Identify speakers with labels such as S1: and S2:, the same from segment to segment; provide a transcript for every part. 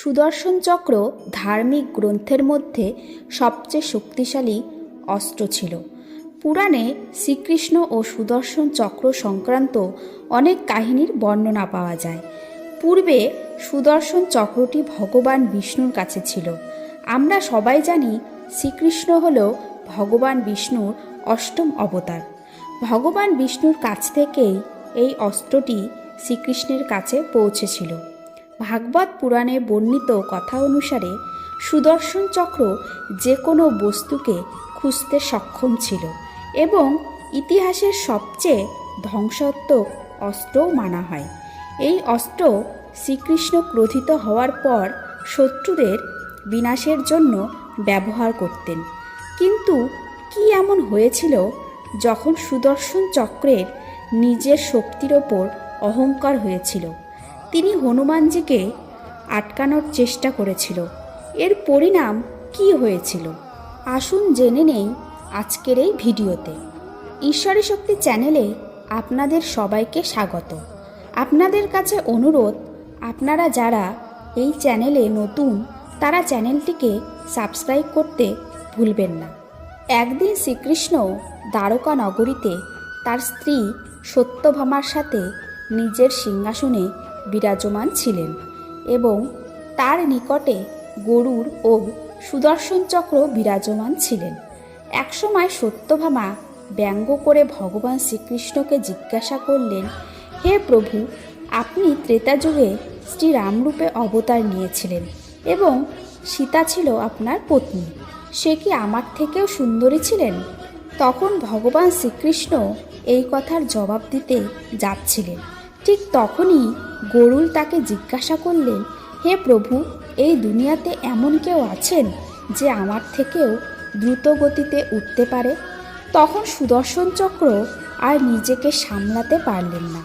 S1: সুদর্শন চক্র ধার্মিক গ্রন্থের মধ্যে সবচেয়ে শক্তিশালী অস্ত্র ছিল। পুরাণে শ্রীকৃষ্ণ ও সুদর্শন চক্র সংক্রান্ত অনেক কাহিনীর বর্ণনা পাওয়া যায়। পূর্বে সুদর্শন চক্রটি ভগবান বিষ্ণুর কাছে ছিল। আমরা সবাই জানি শ্রীকৃষ্ণ হল ভগবান বিষ্ণুর অষ্টম অবতার। ভগবান বিষ্ণুর কাছ থেকেই এই অস্ত্রটি শ্রীকৃষ্ণের কাছে পৌঁছেছিল। ভাগবত পুরাণে বর্ণিত কথা অনুসারে সুদর্শন চক্র যে কোনো বস্তুকে খুঁজতে সক্ষম ছিল এবং ইতিহাসের সবচেয়ে ধ্বংসাত্মক অস্ত্রও মানা হয়। এই অস্ত্র শ্রীকৃষ্ণ ক্রোধিত হওয়ার পর শত্রুদের বিনাশের জন্য ব্যবহার করতেন। কিন্তু কি এমন হয়েছিল যখন সুদর্শন চক্রের নিজের শক্তির ওপর অহংকার হয়েছিল? তিনি হনুমানজিকে আটকানোর চেষ্টা করেছিল। এর পরিণাম কি হয়েছিল? আসুন জেনে নেই আজকের এই ভিডিওতে। ঈশ্বরী শক্তি চ্যানেলে আপনাদের সবাইকে স্বাগত। আপনাদের কাছে অনুরোধ, আপনারা যারা এই চ্যানেলে নতুন, তারা চ্যানেলটিকে সাবস্ক্রাইব করতে ভুলবেন না। একদিন শ্রীকৃষ্ণ দ্বারকা নগরীতে তার স্ত্রী সত্যভামার সাথে নিজের সিংহাসনে বিরাজমান ছিলেন এবং তার নিকটে গরুর ও সুদর্শন চক্র বিরাজমান ছিলেন। একসময় সত্যভামা ব্যঙ্গ করে ভগবান শ্রীকৃষ্ণকে জিজ্ঞাসা করলেন, হে প্রভু, আপনি ত্রেতা যুগে শ্রীরামরূপে অবতার নিয়েছিলেন এবং সীতা ছিল আপনার পত্নী, সে কি আমার থেকেও সুন্দরী ছিলেন? তখন ভগবান শ্রীকৃষ্ণ এই কথার জবাব দিতে যাচ্ছিলেন। ঠিক তখনই গরুল তাকে জিজ্ঞাসা করলেন, হে প্রভু, এই দুনিয়াতে এমন কেউ আছেন যে আমার থেকেও দ্রুত গতিতে উঠতে পারে? তখন সুদর্শন চক্র আর নিজেকে সামলাতে পারলেন না।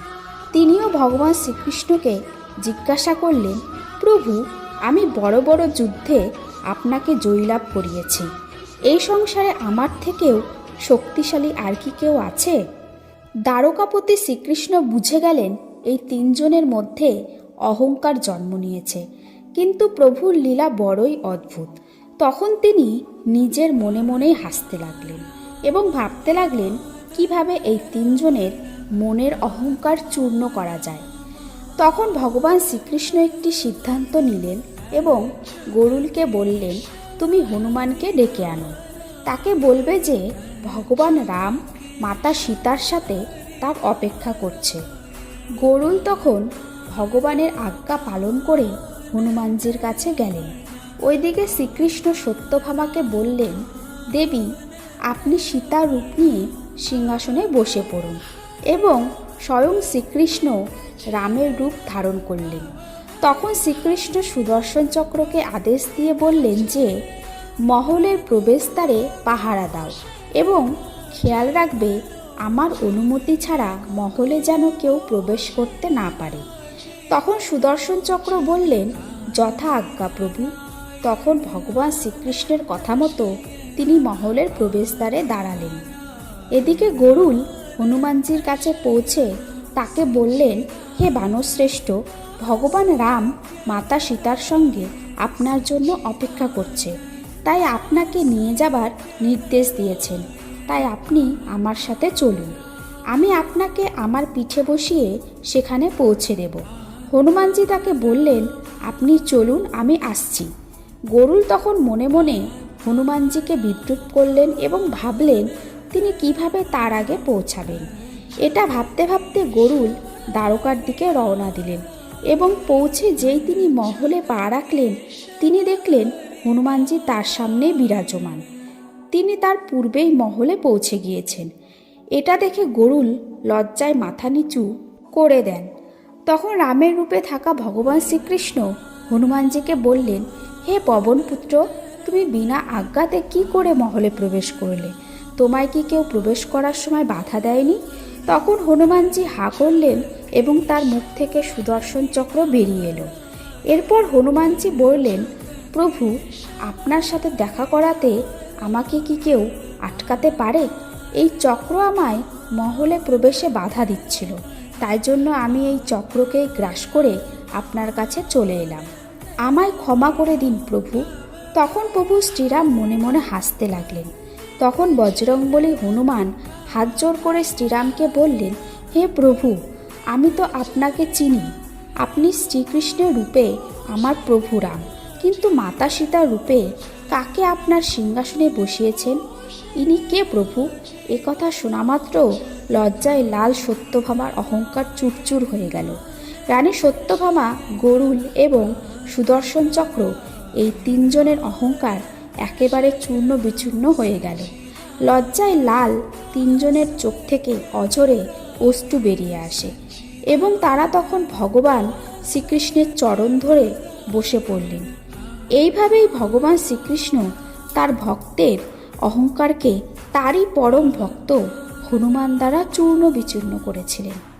S1: তিনিও ভগবান শ্রীকৃষ্ণকে জিজ্ঞাসা করলেন, প্রভু, আমি বড় বড় যুদ্ধে আপনাকে জয়লাভ করিয়েছি। এই সংসারে আমার থেকেও শক্তিশালী আর কি কেউ আছে? দ্বারকাপতি শ্রীকৃষ্ণ বুঝে গেলেন এই তিনজনের মধ্যে অহংকার জন্ম নিয়েছে। কিন্তু প্রভুর লীলা বড়ই অদ্ভুত। তখন তিনি নিজের মনে মনেই হাসতে লাগলেন এবং ভাবতে লাগলেন, কীভাবে এই তিনজনের মনের অহংকার চূর্ণ করা যায়। তখন ভগবান শ্রীকৃষ্ণ একটি সিদ্ধান্ত নিলেন এবং গরুলকে বললেন, তুমি হনুমানকে ডেকে আনো। তাকে বলবে যে, ভগবান রাম মাতা সীতার সাথে তার অপেক্ষা করছে। গরুল তখন ভগবানের আজ্ঞা পালন করে হনুমানজির কাছে গেলেন। ওইদিকে শ্রীকৃষ্ণ সত্যভামাকে বললেন, দেবী, আপনি সীতার রূপ নিয়ে সিংহাসনে বসে পড়ুন এবং স্বয়ং শ্রীকৃষ্ণ রামের রূপ ধারণ করলেন। তখন শ্রীকৃষ্ণ সুদর্শন চক্রকে আদেশ দিয়ে বললেন যে, মহলের প্রবেশদ্বারে পাহারা দাও এবং খেয়াল রাখবে আমার অনুমতি ছাড়া মহলে যেন কেউ প্রবেশ করতে না পারে। তখন সুদর্শন চক্র বললেন, যথা আজ্ঞা প্রভু। তখন ভগবান শ্রীকৃষ্ণের কথা মতো তিনি মহলের প্রবেশদ্বারে দাঁড়ালেন। এদিকে গরুল হনুমানজির কাছে পৌঁছে তাকে বললেন, হে বানশ্রেষ্ঠ, ভগবান রাম মাতা সীতার সঙ্গে আপনার জন্য অপেক্ষা করছে। তাই আপনাকে নিয়ে যাবার নির্দেশ দিয়েছেন। তাই আপনি আমার সাথে চলুন। আমি আপনাকে আমার পিঠে বসিয়ে সেখানে পৌঁছে দেব। হনুমানজি তাকে বললেন, আপনি চলুন, আমি আসছি। গরুল তখন মনে মনে হনুমানজিকে বিদ্রুপ করলেন এবং ভাবলেন, তিনি কীভাবে তার আগে পৌঁছাবেন? এটা ভাবতে ভাবতে গরুল দ্বারকার দিকে রওনা দিলেন এবং পৌঁছে যেই তিনি মহলে পা রাখলেন, তিনি দেখলেন হনুমানজি তার সামনে বিরাজমান। তিনি তার পূর্বেই মহলে পৌঁছে গিয়েছেন। এটা দেখে গরুল লজ্জায় মাথা নিচু করে দেন। তখন রামের রূপে থাকা ভগবান শ্রীকৃষ্ণ হনুমানজিকে বললেন, হে পবনপুত্র তুমি বিনা আজ্ঞাতে কি করে মহলে প্রবেশ করলে? তোমায় কি কেউ প্রবেশ করার সময় বাধা দেয়নি? তখন হনুমানজি হা করলেন এবং তার মুখ থেকে সুদর্শন চক্র বেরিয়ে এলো। এরপর হনুমানজি বললেন, প্রভু, আপনার সাথে দেখা করাতে আমাকে কি কেউ আটকাতে পারে? এই চক্র আমায় মহলে প্রবেশে বাধা দিচ্ছিল। তাই জন্য আমি এই চক্রকে গ্রাস করে আপনার কাছে চলে এলাম। আমায় ক্ষমা করে দিন প্রভু। তখন প্রভু শ্রীরাম মনে মনে হাসতে লাগলেন। তখন বজরংবলী হনুমান হাত জোর করে শ্রীরামকে বললেন, হে প্রভু, আমি তো আপনাকে চিনি। আপনি শ্রীকৃষ্ণের রূপে আমার প্রভু রাম। কিন্তু মাতা সীতার রূপে কাকে আপনার সিংহাসনে বসিয়েছেন? ইনি কে প্রভু? একথা শোনা মাত্র লজ্জায় লাল সত্যভামার অহংকার চুরচুর হয়ে গেল। রানী সত্যভামা, গরুল এবং সুদর্শন চক্র এই তিনজনের অহংকার একেবারে চূর্ণ বিচূর্ণ হয়ে গেল। লজ্জায় লাল তিনজনের চোখ থেকে অজরে অষ্টু বেরিয়ে আসে এবং তারা তখন ভগবান শ্রীকৃষ্ণের চরণ ধরে বসে পড়লেন। এইভাবেই ভগবান শ্রীকৃষ্ণ তার ভক্তের অহংকারকে তারই পরম ভক্ত হনুমান দ্বারা চূর্ণ বিচূর্ণ করেছিলেন।